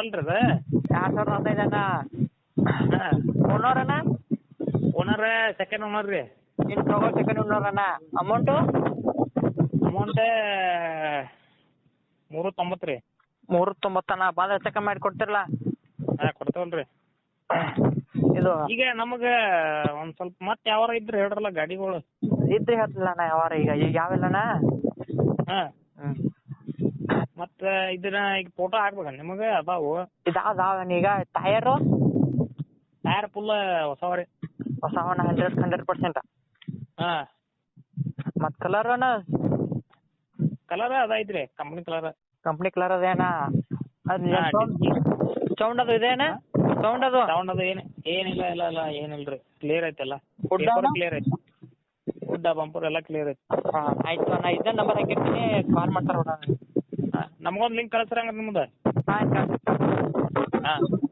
ಅಲ್ರಿ ಅದ ಎರಡು ಸಾವಿರದ ಹದಿನೈದು ಅಣ್ಣ ಹಾಂ ಓನರ್ ಅಣ್ಣ ಓನರ್ ಸೆಕೆಂಡ್ ಓನರ್ ರೀ ಇನ್ನು ತಗೋ ಸೆಕೆಂಡ್ ಓನರ್ ಅಣ್ಣ ಅಮೌಂಟು ಅಮೌಂಟ್ ಮೂರು ತೊಂಬತ್ತು ರೀ ಮೂರು ತೊಂಬತ್ತಣ್ಣ ಬಂದ್ರೆ ಚೆಕ್ ಮಾಡಿ ಕೊಡ್ತಿರಲ್ಲ ಹಾಂ ಕೊಡ್ತೇವಲ್ರಿ ಇದು ಈಗ ನಮಗೆ ಒಂದ್ ಸ್ವಲ್ಪ ಮತ್ತೆ ಯಾವಾರ ಇದ್ರೆ ಹೇಳ್ರಲ್ಲ ಗಾಡಿಗಳು. ಇದ್ರೆ ಹೇಳ್ತಿಲ್ಲ ಅಣ್ಣ ಯಾವಾರ ಈಗ. ಈಗ ಯಾವೆಲ್ಲಣ್ಣ ಹಾಂ. ಮತ್ತು ಇದನ್ನ ಈಗ ಫೋಟೋ ಹಾಕ್ಬೇಕ ನಿಮಗೆ? ಅದಾವು. ಇದಾವ ಈಗ ಟೈರು ಟೈರ್ ಫುಲ್ ಹೊಸವ ರೀ. ಹೊಸವಣ್ಣ ಹಂಡ್ರೆಡ್ ಹಂಡ್ರೆಡ್ ಪರ್ಸೆಂಟ್ ಹಾ. ಮತ್ ಕಲರ್ ಅಣ್ಣ ಕಲರ್ ಅದೈತಿ ರೀ ಕಂಪ್ನಿ ಕಲರ್ ಕಂಪ್ನಿ ಕಲರ್ ಅದೇನ ಅದು ಹಾಂ ಸೌಂಡ್ ಅದು ಇದೆ ಅಣ್ಣ ಸೌಂಡ್ ಅದು? ಸೌಂಡ್ ಅದು ಏನು ಏನಿಲ್ಲ ಇಲ್ಲ ಇಲ್ಲ ಏನಿಲ್ಲ ರೀ ಕ್ಲಿಯರ್ ಐತಲ್ಲ. Wood ಪೇಪರ್ ಅಣ್ಣ? ಕ್ಲಿಯರ್ ಐತಿ. ಗುಡ್ಡ ಬಂಪರ್ ಎಲ್ಲ ಕ್ಲಿಯರ್ ಐತಿ. ಹಾ ಆಯ್ತು ಅಣ್ಣ. ಇದೇ ನಂಬರ್ ಹಾಕಿರ್ತೀನಿ. ಕಾಲ್ ಮಾಡ್ತಾರ ನೋಡೋಣ ನಮಗೊಂದು ಲಿಂಕ್ ಕಳಿಸ್ರಂಗ ನಿಮ್ದು. ಹಾ ಹಾಂ.